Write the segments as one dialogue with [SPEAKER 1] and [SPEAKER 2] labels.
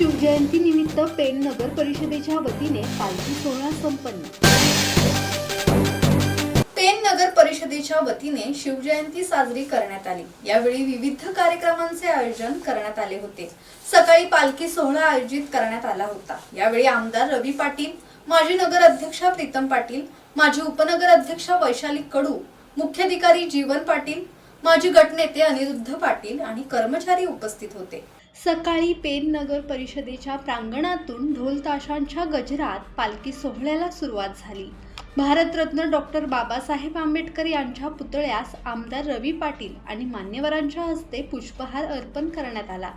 [SPEAKER 1] पेण नगर परिषदेच्या वतीने पालखी सोहळा संपन्न.
[SPEAKER 2] पेन नगर परिषदेच्या वतीने शिवजयंती साजरी करण्यात आली. यावेळी विविध कार्यक्रमांचे आयोजन करण्यात आले होते. सकाळी पालखी सोहळा आयोजित करण्यात आला होता. यावेळी आमदार रवी पाटील माजी नगर अध्यक्षा प्रीतम पाटील माजी उपनगर अध्यक्षा वैशाली कडू मुख्याधिकारी जीवन पाटील माजी गटनेते अनिरुद्ध पाटील आणि कर्मचारी उपस्थित होते.
[SPEAKER 1] सकाळी पेन नगर परिषदेच्या प्रांगणातून ढोलताशांच्या गजरात पालखी सोहळ्याला सुरुवात झाली. भारतरत्न डॉक्टर बाबासाहेब आंबेडकर यांच्या पुतळ्यास आमदार रवी पाटील आणि मान्यवरांच्या हस्ते पुष्पहार अर्पण करण्यात आला.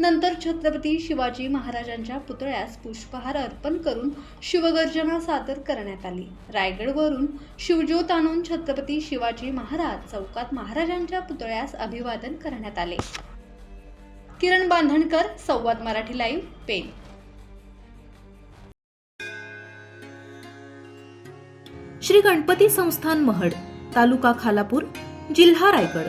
[SPEAKER 1] नंतर छत्रपती शिवाजी महाराजांच्या पुतळ्यास पुष्पहार अर्पण करून शिवगर्जना सादर करण्यात आली. रायगडवरून शिवज्योत आणून छत्रपती शिवाजी महाराज चौकात महाराजांच्या पुतळ्यास अभिवादन करण्यात आले. किरण बांधणकर संवाद मराठी लाईव्ह पेन
[SPEAKER 3] श्री गणपती संस्थान महड तालुका खालापूर जिल्हा रायगड.